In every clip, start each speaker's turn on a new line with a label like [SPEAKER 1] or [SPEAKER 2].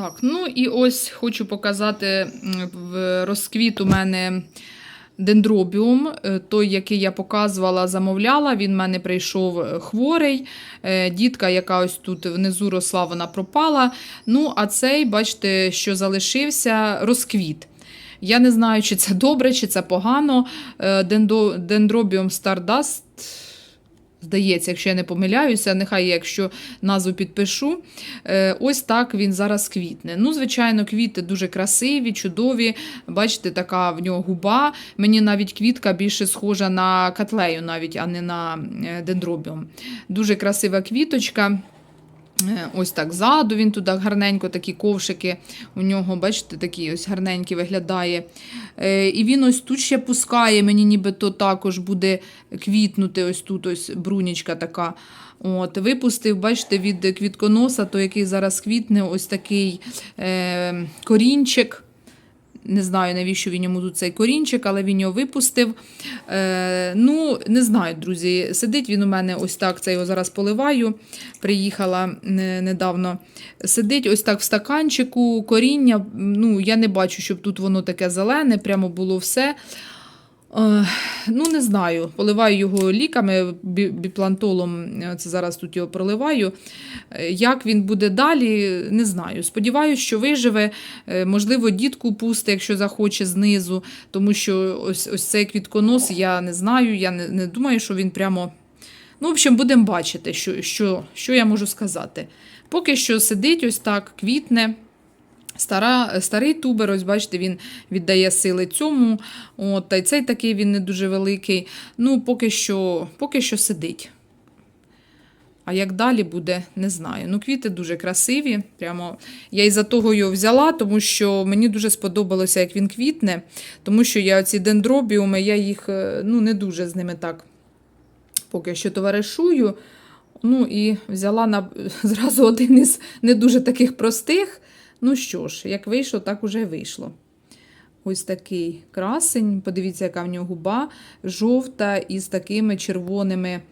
[SPEAKER 1] Так, ну і ось хочу показати в розквіт у мене дендробіум, е, той, який я показувала, замовляла. Він в мене прийшов е, хворий. Е, Дітка, яка ось тут внизу росла, вона пропала. Ну, а цей, бачите, що залишився розквіт. Я не знаю, чи це добре, чи це погано. Дендробіум Stardust. Здається, якщо я не помиляюся, нехай якщо назву підпишу. Е, Ось так він зараз квітне. Ну, звичайно, квіти дуже красиві, чудові. Бачите, така в нього губа. Мені навіть квітка більше схожа на котлею, навіть, а не на е, дендробіум. Дуже красива квіточка. Е, Ось так ззаду він туди гарненько, такі ковшики у нього, бачите, такі ось гарненькі виглядає. Е, І він ось тут ще пускає, мені нібито також буде квітнути. Ось тут ось брунічка така. От, Випустив, бачите, від квітконоса, то який зараз квітне, ось такий е, корінчик. Не знаю, навіщо він йому тут цей корінчик, але він його випустив. Е, ну, не знаю, друзі. Сидить він у мене ось так, це його зараз поливаю. Приїхала недавно. Сидить ось так в стаканчику, коріння. Ну, я не бачу, щоб тут воно таке зелене, прямо було все. Е, ну, не знаю. Поливаю його ліками, біплантолом. е, Це зараз тут його проливаю. Е, Як він буде далі, не знаю. Сподіваюся, що виживе. Можливо, дітку пусте, якщо захоче знизу, тому що ось, ось цей квітконос, я не знаю, я не, не думаю, що він прямо. Ну, в общем, будемо бачити, що, що, що я можу сказати. Поки що сидить ось так, квітне. Стара, старий тубер, ось бачите, він віддає сили цьому. От, та й цей такий він не дуже великий. Ну, поки що, поки що сидить. А як далі буде, не знаю. Ну, квіти дуже красиві. Прямо я із-за того його взяла, тому що мені дуже сподобалося, як він квітне. Тому що я ці дендробіуми, я їх е, ну, не дуже з ними так поки що товаришую. Ну і взяла на зразу один із не дуже таких простих. Ну що ж, як вийшло, так уже вийшло. Ось такий красень. Подивіться, яка в нього губа жовта із такими червоними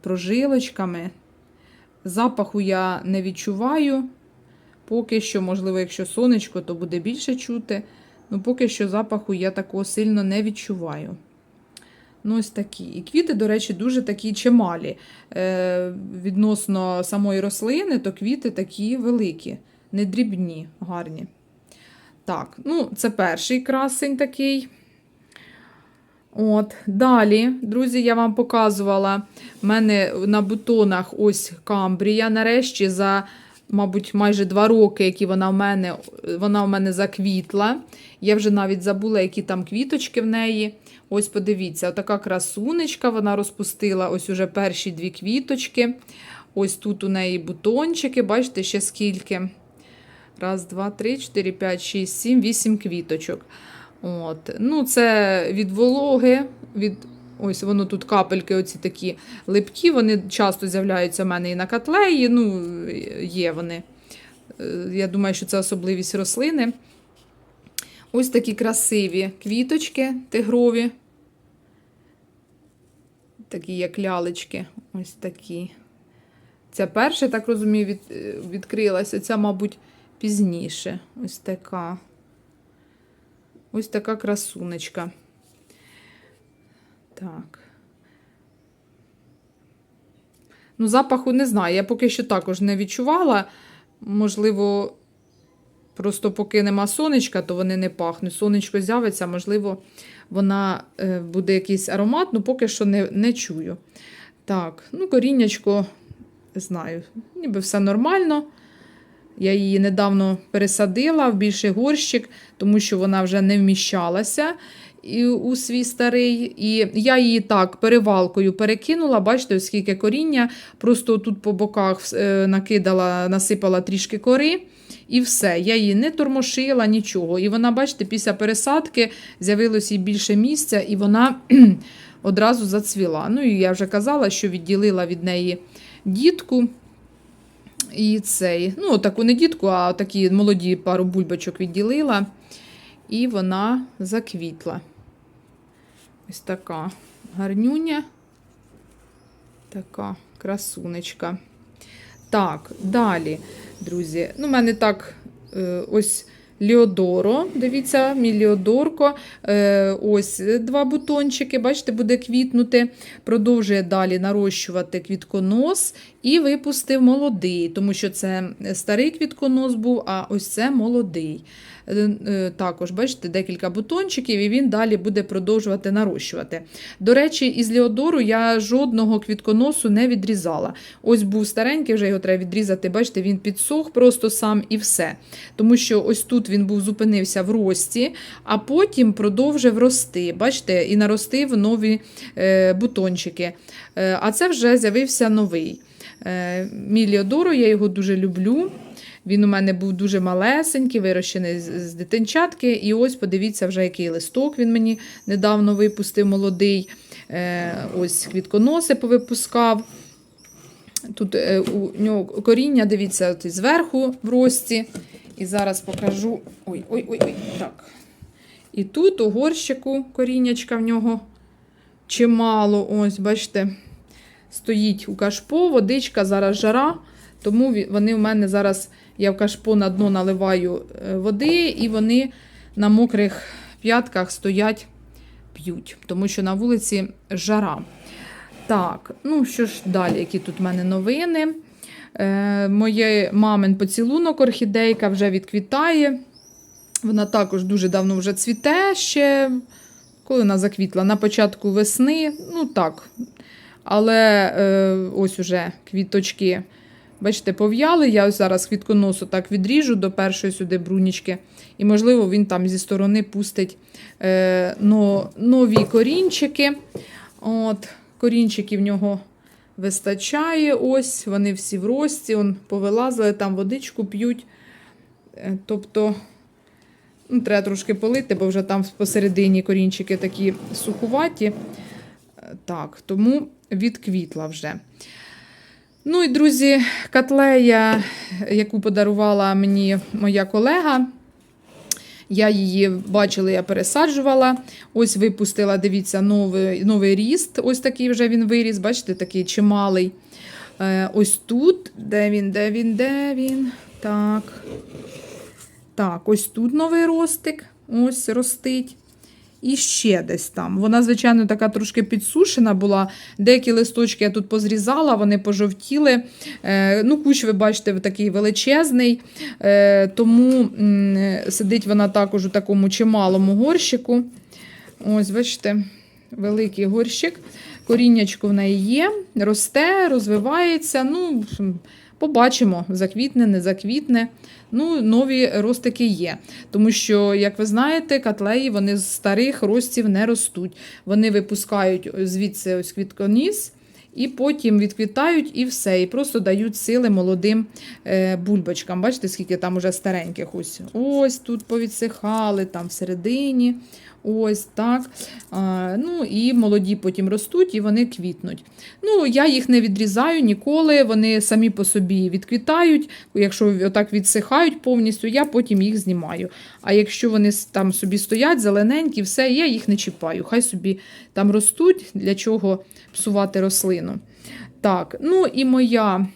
[SPEAKER 1] прожилочками. Запаху я не відчуваю. Поки що, можливо, якщо сонечко, то буде більше чути. Ну, поки що запаху я такого сильно не відчуваю. Ну, ось такі. І квіти, до речі, дуже такі чималі. Е, відносно самої рослини, то квіти такі великі, не дрібні, гарні. Так, ну, це перший красень такий. От, далі, друзі, я вам показувала. в мене на бутонах ось камбрія. Нарешті за, мабуть, майже два роки, які вона в мене, вона в мене заквітла. Я вже навіть забула, які там квіточки в неї. Ось подивіться, отака красунечка, вона розпустила ось уже перші дві квіточки. Ось тут у неї бутончики, бачите, ще скільки. Раз, два, три, чотири, п'ять, шість, сім, вісім квіточок. От. Ну, це від вологи, від ось воно тут капельки, оці такі липкі, вони часто з'являються в мене і на котлеї. Ну, є вони. Е, Я думаю, що це особливість рослини. Ось такі красиві квіточки тигрові. Такі, як лялечки. Ось такі. Ця перша, так розумію, від, е, відкрилася. Ця, мабуть, пізніше. Ось така. Ось така красунечка. Так. Ну, запаху не знаю. Я поки що також не відчувала. Можливо, просто поки нема сонечка, то вони не пахнуть. Сонечко з'явиться, можливо, вона е, буде якийсь аромат, ну поки що не, не чую. Так, ну, коріннячко, знаю, ніби все нормально. Я її недавно пересадила в більший горщик, тому що вона вже не вміщалася у свій старий. І я її так перевалкою перекинула. Бачите, оскільки коріння. Просто тут по боках е, накидала, насипала трішки кори. І все. Я її не тормошила, нічого. І вона, бачите, після пересадки з'явилось їй більше місця, і вона одразу зацвіла. Ну і я вже казала, що відділила від неї дітку. І цей, ну, таку не дітку, а такі молоді пару бульбочок відділила. І вона заквітла. Ось така гарнюня. Така красунечка. Так, далі, друзі. Ну, в мене так е, ось Ліодоро. Дивіться, мій Ліодорко. Е, ось два бутончики, бачите, буде квітнути. Продовжує далі нарощувати квітконос і випустив молодий, тому що це старий квітконос був, а ось це молодий. Е, е, Також, бачите, декілька бутончиків, і він далі буде продовжувати нарощувати. До речі, із Ліодору я жодного квітконосу не відрізала. Ось був старенький, вже його треба відрізати. Бачите, він підсох просто сам і все. Тому що ось тут він був зупинився в рості, а потім продовжив рости. Бачите, і наростив нові е, бутончики. А це вже з'явився новий. Мій Ліодору, я його дуже люблю. Він у мене був дуже малесенький, вирощений з, дитинчатки. І ось подивіться, вже який листок він мені недавно випустив молодий. Е, ось квітконоси повипускав. Тут е, у нього коріння, дивіться, от зверху в рості. І зараз покажу. Ой, ой, ой, ой, так. І тут у горщику коріннячка в нього чимало. Ось, бачите, стоїть у кашпо, водичка, зараз жара. Тому вони в мене зараз, я в кашпо на дно наливаю е, води, і вони на мокрих п'ятках стоять, п'ють, тому що на вулиці жара. Так, ну що ж далі, які тут в мене новини? Е, моє мамин поцілунок орхідейка вже відквітає. Вона також дуже давно вже цвіте ще. Коли вона заквітла? На початку весни. Ну так. Але е, ось уже квіточки, бачите, пов'яли. Я ось зараз квітконосу так відріжу до першої сюди брунічки. І, можливо, він там зі сторони пустить е, но, нові корінчики. От, корінчиків в нього вистачає. Ось, вони всі в рості, он повилазили, там водичку п'ють. Е, Тобто, ну, треба трошки полити, бо вже там посередині корінчики такі сухуваті. Е, Так, тому відквітла вже. Ну і, друзі, котлея, яку подарувала мені моя колега. Я її бачила, я пересаджувала. Ось випустила, дивіться, новий, новий ріст. Ось такий вже він виріс, бачите, такий чималий. Е, ось тут, де він, де він, де він. Так. Так, ось тут новий ростик. Ось ростить. І ще десь там. Вона, звичайно, така трошки підсушена була. Деякі листочки я тут позрізала, вони пожовтіли. Е, ну, Кущ, ви бачите, такий величезний. Е, тому сидить вона також у такому чималому горщику. Ось, бачите, великий горщик. Коріннячко в неї є, росте, розвивається. Ну, побачимо, заквітне, не заквітне. Ну, нові ростики є. Тому що, як ви знаєте, котлеї вони з старих ростів не ростуть. Вони випускають звідси ось квітконіс. І потім відквітають і все. І просто дають сили молодим е, бульбочкам. Бачите, скільки там уже стареньких. Ось ось тут повідсихали, там всередині. Ось так. А, ну І молоді потім ростуть і вони квітнуть. Ну, Я їх не відрізаю ніколи, вони самі по собі відквітають. Якщо отак відсихають повністю, я потім їх знімаю. А якщо вони там собі стоять, зелененькі, все, я їх не чіпаю. Хай собі там ростуть, для чого псувати рослину. Так, ну і моя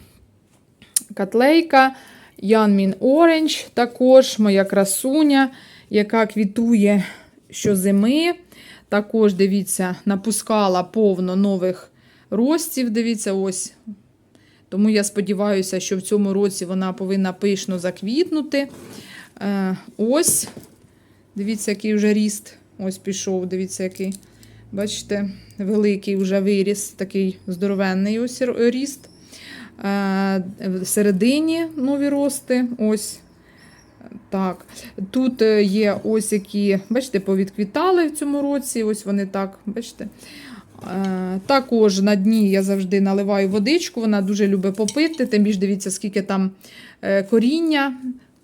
[SPEAKER 1] котлейка Янмін Оранж, також моя красуня, яка квітує щозими. Також, дивіться, напускала повно нових ростів. Дивіться, ось. Тому я сподіваюся, що в цьому році вона повинна пишно заквітнути. Е, ось, дивіться, який вже ріст. Ось пішов, дивіться, який. Бачите, великий вже виріс, такий здоровенний ось ріст. Е, Всередині нові рости. Ось. Так. Тут е, є ось які, бачите, повідквітали в цьому році. Ось вони так, бачите. Е, Також на дні я завжди наливаю водичку, вона дуже любить попити. Тим більше дивіться, скільки там е, коріння.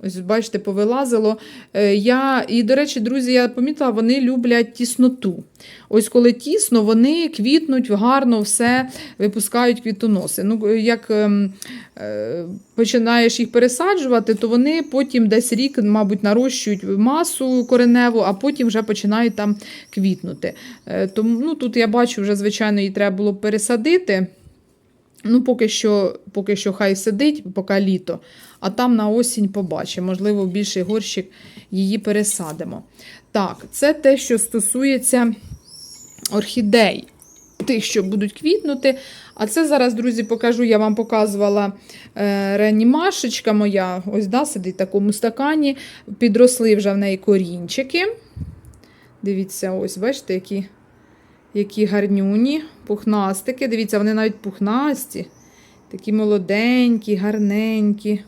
[SPEAKER 1] Ось, бачите, повилазило. Е, Я, і, до речі, друзі, я помітила, вони люблять тісноту. Ось коли тісно, вони квітнуть гарно, все випускають квітоноси. Ну, як ем, е, починаєш їх пересаджувати, то вони потім десь рік, мабуть, нарощують масу кореневу, а потім вже починають там квітнути. Е, тому ну, тут я бачу, вже, звичайно, її треба було пересадити. Ну, поки що, поки що хай сидить, поки літо, а там на осінь побачимо. Можливо, в більший горщик її пересадимо. Так, це те, що стосується орхідей, тих, що будуть квітнути. А це зараз, друзі, покажу. Я вам показувала е, реанімашечка моя. Ось да, сидить в такому стакані. Підросли вже в неї корінчики. Дивіться, ось, бачите, які, які гарнюні, пухнастики. Дивіться, вони навіть пухнасті. Такі молоденькі, гарненькі.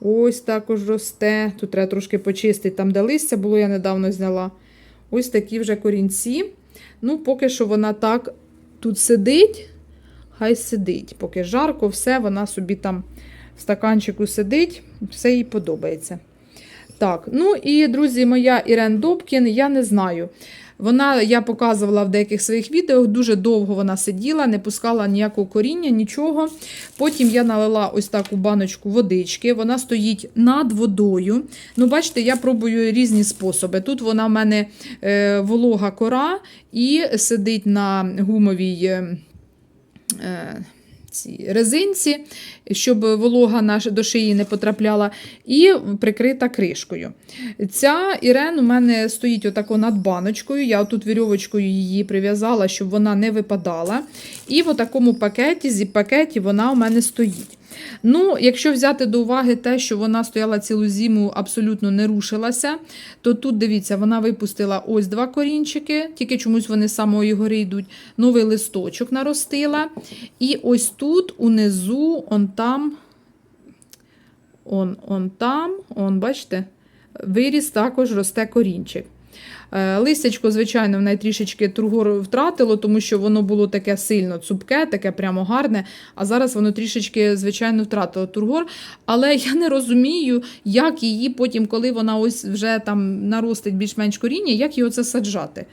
[SPEAKER 1] Ось також росте. Тут треба трошки почистити. Там, де листя було, я недавно зняла. Ось такі вже корінці. Ну, поки що вона так тут сидить, хай сидить. Поки жарко, все, вона собі там в стаканчику сидить, все їй подобається. Так, ну і, друзі, моя Ірен Добкін, я не знаю. Вона, я показувала в деяких своїх відео, дуже довго вона сиділа, не пускала ніякого коріння, нічого. Потім я налила ось таку баночку водички. Вона стоїть над водою. Ну, бачите, я пробую різні способи. Тут вона в мене е, волога кора і сидить на гумовій. е, е, цій резинці, щоб волога наша до шиї не потрапляла, і прикрита кришкою. Ця Ірен у мене стоїть отако над баночкою. Я тут вірьовочкою її прив'язала, щоб вона не випадала. І в такому пакеті, зі пакеті вона у мене стоїть. Ну, якщо взяти до уваги те, що вона стояла цілу зиму, абсолютно не рушилася, то тут, дивіться, вона випустила ось два корінчики, тільки чомусь вони з самої гори йдуть. Новий листочок наростила. І ось тут, унизу, он там, он, он там, он, бачите, виріс також росте корінчик. Е, Листячко, звичайно, в неї трішечки тургор втратило, тому що воно було таке сильно цупке, таке прямо гарне. А зараз воно трішечки, звичайно, втратило тургор. Але я не розумію, як її потім, коли вона ось вже там наростить більш-менш коріння, як його це саджати.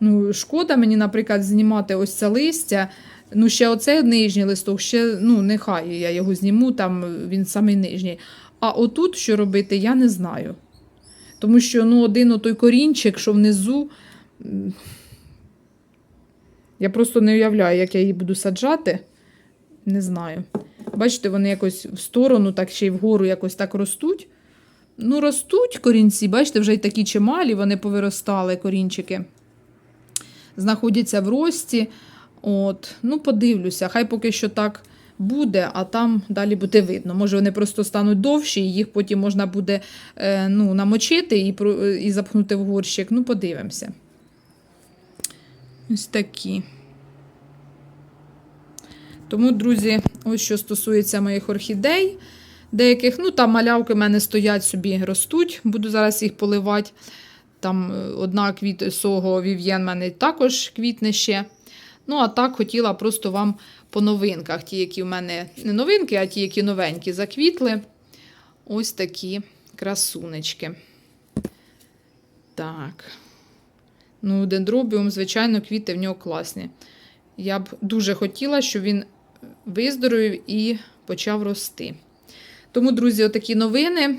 [SPEAKER 1] Ну, шкода мені, наприклад, знімати ось це листя. Ну, ще оцей нижній листок, ще ну, нехай я його зніму, там він самий нижній. А отут що робити, я не знаю. Тому що ну, один отой корінчик, що внизу. Я просто не уявляю, як я її буду саджати. Не знаю. Бачите, вони якось в сторону, так ще й вгору якось так ростуть. Ну, ростуть корінці, бачите, вже й такі чималі, вони повиростали корінчики. Знаходяться в рості. От, ну, подивлюся, хай поки що так буде, а там далі буде видно. Може, вони просто стануть довші, і їх потім можна буде е, ну, намочити і, і запхнути в горщик. Ну, подивимося. Ось такі. Тому, друзі, ось що стосується моїх орхідей. Деяких, ну там малявки в мене стоять собі, ростуть. Буду зараз їх поливати. Там е, одна квіт сого Вів'єн в мене також квітне ще. Ну, а так хотіла просто вам по новинках. Ті, які в мене не новинки, а ті, які новенькі, заквітли. Ось такі красунечки. Так. Ну, дендробіум, звичайно, квіти в нього класні. Я б дуже хотіла, щоб він виздоровів і почав рости. Тому, друзі, отакі новини.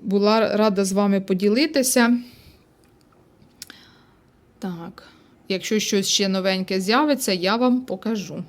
[SPEAKER 1] Була рада з вами поділитися. Так, якщо щось ще новеньке з'явиться, я вам покажу.